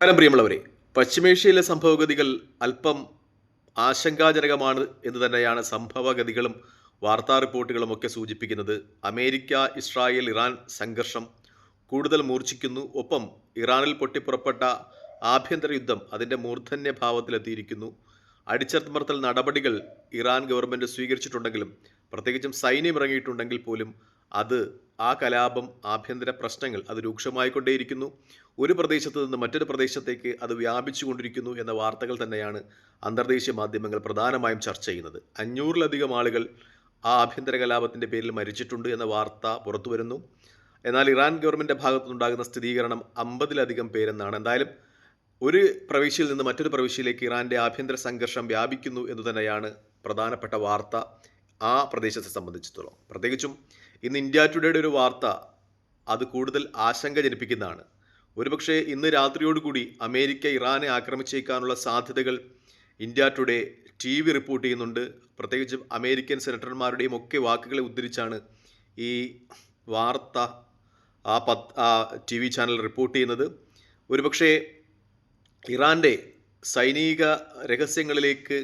നമസ്കാരം പ്രിയമുള്ളവരെ. പശ്ചിമേഷ്യയിലെ സംഭവഗതികൾ അല്പം ആശങ്കാജനകമാണ് എന്ന് തന്നെയാണ് സംഭവഗതികളും വാർത്താ റിപ്പോർട്ടുകളും ഒക്കെ സൂചിപ്പിക്കുന്നത്. അമേരിക്ക ഇസ്രായേൽ ഇറാൻ സംഘർഷം കൂടുതൽ മൂർച്ഛിക്കുന്നു. ഒപ്പം ഇറാനിൽ പൊട്ടിപ്പുറപ്പെട്ട ആഭ്യന്തര യുദ്ധം അതിന്റെ മൂർധന്യ ഭാവത്തിലെത്തിയിരിക്കുന്നു. അടിച്ചമർത്തൽ നടപടികൾ ഇറാൻ ഗവൺമെന്റ് സ്വീകരിച്ചിട്ടുണ്ടെങ്കിലും പ്രത്യേകിച്ചും സൈന്യം ഇറങ്ങിയിട്ടുണ്ടെങ്കിൽ പോലും അത് ആ കലാപം ആഭ്യന്തര പ്രശ്നങ്ങൾ അത് രൂക്ഷമായിക്കൊണ്ടേയിരിക്കുന്നു. ഒരു പ്രദേശത്ത് നിന്ന് മറ്റൊരു പ്രദേശത്തേക്ക് അത് വ്യാപിച്ചുകൊണ്ടിരിക്കുന്നു എന്ന വാർത്തകൾ തന്നെയാണ് അന്തർദേശീയ മാധ്യമങ്ങൾ പ്രധാനമായും ചർച്ച ചെയ്യുന്നത്. അഞ്ഞൂറിലധികം ആളുകൾ ആ ആഭ്യന്തര കലാപത്തിന്റെ പേരിൽ മരിച്ചിട്ടുണ്ട് എന്ന വാർത്ത പുറത്തു വരുന്നു എന്നാൽ ഇറാൻ ഗവൺമെന്റ് ഭാഗത്തുനിന്നുണ്ടാകുന്ന സ്ഥിരീകരണം അമ്പതിലധികം പേരെന്നാണ്. എന്തായാലും ഒരു പ്രവിശ്യയിൽ നിന്ന് മറ്റൊരു പ്രവിശ്യയിലേക്ക് ഇറാന്റെ ആഭ്യന്തര സംഘർഷം വ്യാപിക്കുന്നു എന്ന് തന്നെയാണ് പ്രധാനപ്പെട്ട വാർത്ത ആ പ്രദേശത്തെ സംബന്ധിച്ചിടത്തോളം. പ്രത്യേകിച്ചും ഇന്ന് ഇന്ത്യ ടുഡേയുടെ ഒരു വാർത്ത അത് കൂടുതൽ ആശങ്ക ജനിപ്പിക്കുന്നതാണ്. ഒരുപക്ഷെ ഇന്ന് രാത്രിയോടുകൂടി അമേരിക്ക ഇറാനെ ആക്രമിച്ചേക്കാനുള്ള സാധ്യതകൾ India today T V report ചെയ്യുന്നുണ്ട്. പ്രത്യേകിച്ച് അമേരിക്കൻ സെനറ്റർമാരുടെയും ഒക്കെ വാക്കുകളെ ഉദ്ധരിച്ചാണ് ഈ വാർത്ത ആ പത്ത് ആ ടി വി ചാനൽ റിപ്പോർട്ട് ചെയ്യുന്നത്. ഒരുപക്ഷേ ഇറാന്റെ സൈനിക രഹസ്യങ്ങളിലേക്ക്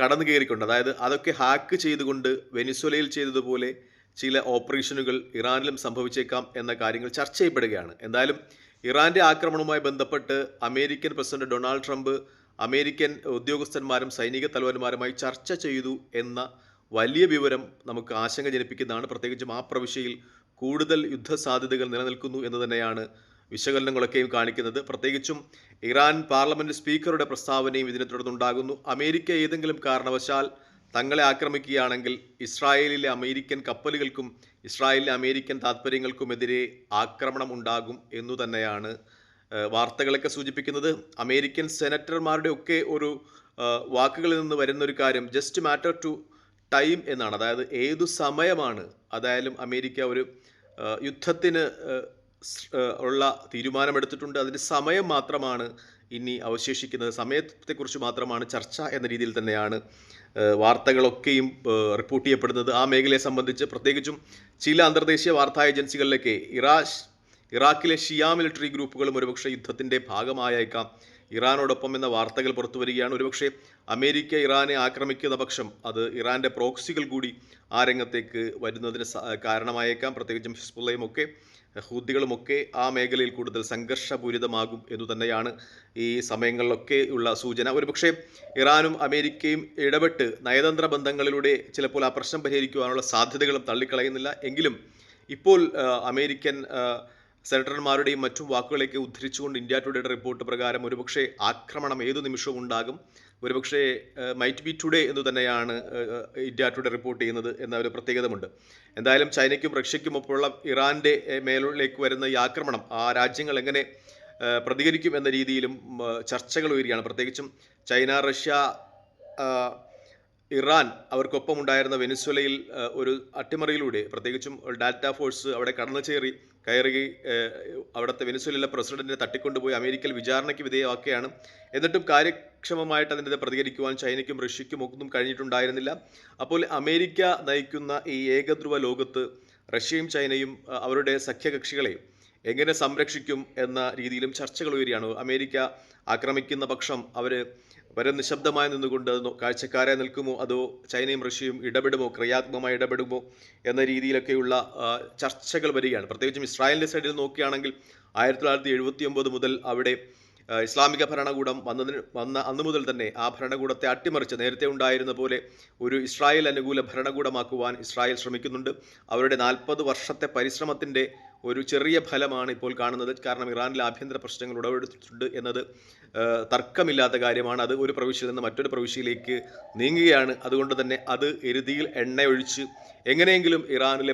കടന്നു കയറിക്കൊണ്ട് അതായത് അതൊക്കെ ഹാക്ക് ചെയ്തുകൊണ്ട് വെനിസ്വലയിൽ ചെയ്തതുപോലെ ചില ഓപ്പറേഷനുകൾ ഇറാനിലും സംഭവിച്ചേക്കാം എന്ന കാര്യങ്ങൾ ചർച്ച ചെയ്യപ്പെടുകയാണ്. എന്തായാലും ഇറാന്റെ ആക്രമണവുമായി ബന്ധപ്പെട്ട് American president Donald Trump American ഉദ്യോഗസ്ഥന്മാരും സൈനിക തലവന്മാരുമായി ചർച്ച ചെയ്തു എന്ന വലിയ വിവരം നമുക്ക് ആശങ്ക ജനിപ്പിക്കുന്നതാണ്. പ്രത്യേകിച്ചും ആ പ്രവിശ്യയിൽ കൂടുതൽ യുദ്ധ സാധ്യതകൾ നിലനിൽക്കുന്നു എന്ന് തന്നെയാണ് വിശകലനങ്ങളൊക്കെയും കാണിക്കുന്നത്. പ്രത്യേകിച്ചും ഇറാൻ പാർലമെന്റ് സ്പീക്കറുടെ പ്രസ്താവനയും ഇതിനെ തുടർന്നുണ്ടാകുന്നു. അമേരിക്ക ഏതെങ്കിലും കാരണവശാൽ തങ്ങളെ ആക്രമിക്കുകയാണെങ്കിൽ ഇസ്രായേലിലെ അമേരിക്കൻ കപ്പലുകൾക്കും ഇസ്രായേലിലെ അമേരിക്കൻ താത്പര്യങ്ങൾക്കുമെതിരെ ആക്രമണം ഉണ്ടാകും എന്നു തന്നെയാണ് വാർത്തകളൊക്കെ സൂചിപ്പിക്കുന്നത്. അമേരിക്കൻ സെനറ്റർമാരുടെ ഒക്കെ ഒരു വാക്കുകളിൽ നിന്ന് വരുന്ന ഒരു കാര്യം ജസ്റ്റ് മാറ്റർ ടു ടൈം എന്നാണ്. അതായത് ഏതു സമയമാണ് അതായാലും അമേരിക്ക ഒരു യുദ്ധത്തിന് ഉള്ള തീരുമാനമെടുത്തിട്ടുണ്ട്. അതിന് സമയം മാത്രമാണ് ഇനി അവശേഷിക്കുന്നത്. സമയത്തെക്കുറിച്ച് മാത്രമാണ് ചർച്ച എന്ന രീതിയിൽ തന്നെയാണ് വാർത്തകളൊക്കെയും റിപ്പോർട്ട് ചെയ്യപ്പെടുന്നത്. ആ മേഖലയെ സംബന്ധിച്ച് പ്രത്യേകിച്ചും ചില അന്തർദേശീയ വാർത്താ ഏജൻസികളിലേക്ക് ഇറാഷ് ഇറാഖിലെ ഷിയാ മിലിറ്ററി ഗ്രൂപ്പുകളും ഒരുപക്ഷെ യുദ്ധത്തിന്റെ ഭാഗമായേക്കാം. ഇറാനോടൊപ്പം എന്ന വാർത്തകൾ പുറത്തു വരികയാണ്. ഒരുപക്ഷെ അമേരിക്ക ഇറാനെ ആക്രമിക്കുന്ന പക്ഷം അത് ഇറാന്റെ പ്രോക്സികൾ കൂടി ആ രംഗത്തേക്ക് വരുന്നതിന് കാരണമായേക്കാം. പ്രത്യേകിച്ചും ഹിസ്ബുള്ളയും ഒക്കെ ഹൂദികളുമൊക്കെ ആ മേഖലയിൽ കൂടുതൽ സംഘർഷപൂരിതമാകും എന്നു തന്നെയാണ് ഈ സമയങ്ങളിലൊക്കെ ഉള്ള സൂചന. ഒരുപക്ഷെ ഇറാനും അമേരിക്കയും ഇടപെട്ട് നയതന്ത്ര ബന്ധങ്ങളിലൂടെ ചിലപ്പോൾ ആ പ്രശ്നം പരിഹരിക്കുവാനുള്ള സാധ്യതകളും തള്ളിക്കളയുന്നില്ല. എങ്കിലും ഇപ്പോൾ അമേരിക്കൻ സെനറ്റർമാരുടെയും മറ്റും വാക്കുകളൊക്കെ ഉദ്ധരിച്ചുകൊണ്ട് ഇന്ത്യ ടുഡേയുടെ റിപ്പോർട്ട് പ്രകാരം ഒരുപക്ഷെ ആക്രമണം ഏതു നിമിഷവും ഉണ്ടാകും. ഒരുപക്ഷെ മൈറ്റ് ബി ടുഡേ എന്ന് തന്നെയാണ് ഇന്ത്യ ടുഡേ റിപ്പോർട്ട് ചെയ്യുന്നത് എന്ന ഒരു പ്രത്യേകതമുണ്ട്. എന്തായാലും ചൈനയ്ക്കും റഷ്യയ്ക്കും ഒപ്പമുള്ള ഇറാന്റെ മേലിലേക്ക് വരുന്ന ഈ ആക്രമണം ആ രാജ്യങ്ങൾ എങ്ങനെ പ്രതികരിക്കും എന്ന രീതിയിലും ചർച്ചകൾ ഉയരുകയാണ്. പ്രത്യേകിച്ചും ചൈന റഷ്യ ഇറാൻ അവർക്കൊപ്പം ഉണ്ടായിരുന്ന വെനിസ്വലയിൽ ഒരു അട്ടിമറിയിലൂടെ പ്രത്യേകിച്ചും ഡാറ്റ ഫോഴ്സ് അവിടെ കടന്നു ചേറി കയറി അവിടുത്തെ വെനിസ്വലിലെ പ്രസിഡന്റിനെ തട്ടിക്കൊണ്ടുപോയി അമേരിക്കയിൽ വിചാരണയ്ക്ക് വിധേയമാക്കുകയാണ്. എന്നിട്ടും കാര്യക്ഷമമായിട്ട് അതിനെതിരെ പ്രതികരിക്കുവാൻ ചൈനയ്ക്കും റഷ്യയ്ക്കും ഒന്നും കഴിഞ്ഞിട്ടുണ്ടായിരുന്നില്ല. അപ്പോൾ അമേരിക്ക നയിക്കുന്ന ഈ ഏകധ്രുവ ലോകത്ത് റഷ്യയും ചൈനയും അവരുടെ സഖ്യകക്ഷികളെ എങ്ങനെ സംരക്ഷിക്കും എന്ന രീതിയിലും ചർച്ചകൾ ഉയരുകയാണ്. അമേരിക്ക ആക്രമിക്കുന്ന പക്ഷം അവർ വരെ നിശബ്ദമായി നിന്നുകൊണ്ട് കാഴ്ചക്കാരെ നിൽക്കുമോ? അതോ ചൈനയും റഷ്യയും ഇടപെടുമോ? ക്രിയാത്മകമായി ഇടപെടുമോ? എന്ന രീതിയിലൊക്കെയുള്ള ചർച്ചകൾ വരികയാണ്. പ്രത്യേകിച്ചും ഇസ്രായേലിന്റെ സൈഡിൽ നോക്കുകയാണെങ്കിൽ ആയിരത്തി തൊള്ളായിരത്തി എഴുപത്തി ഒമ്പത് മുതൽ അവിടെ ഇസ്ലാമിക ഭരണകൂടം വന്നതിന് വന്ന അന്നു മുതൽ തന്നെ ആ ഭരണകൂടത്തെ അട്ടിമറിച്ച് നേരത്തെ ഉണ്ടായിരുന്ന പോലെ ഒരു ഇസ്രായേൽ അനുകൂല ഭരണകൂടമാക്കുവാൻ ഇസ്രായേൽ ശ്രമിക്കുന്നുണ്ട്. അവരുടെ നാൽപ്പത് വർഷത്തെ പരിശ്രമത്തിന്റെ ഒരു ചെറിയ ഫലമാണ് ഇപ്പോൾ കാണുന്നത്. കാരണം ഇറാനിൽ ആഭ്യന്തര പ്രശ്നങ്ങൾ ഉടവെടുത്തിട്ടുണ്ട് എന്നത് തർക്കമില്ലാത്ത കാര്യമാണ്. അത് ഒരു പ്രവിശ്യയിൽ നിന്ന് മറ്റൊരു പ്രവിശ്യയിലേക്ക് നീങ്ങുകയാണ്. അതുകൊണ്ട് തന്നെ അത് എരുതിയിൽ എണ്ണയൊഴിച്ച് എങ്ങനെയെങ്കിലും ഇറാനിലെ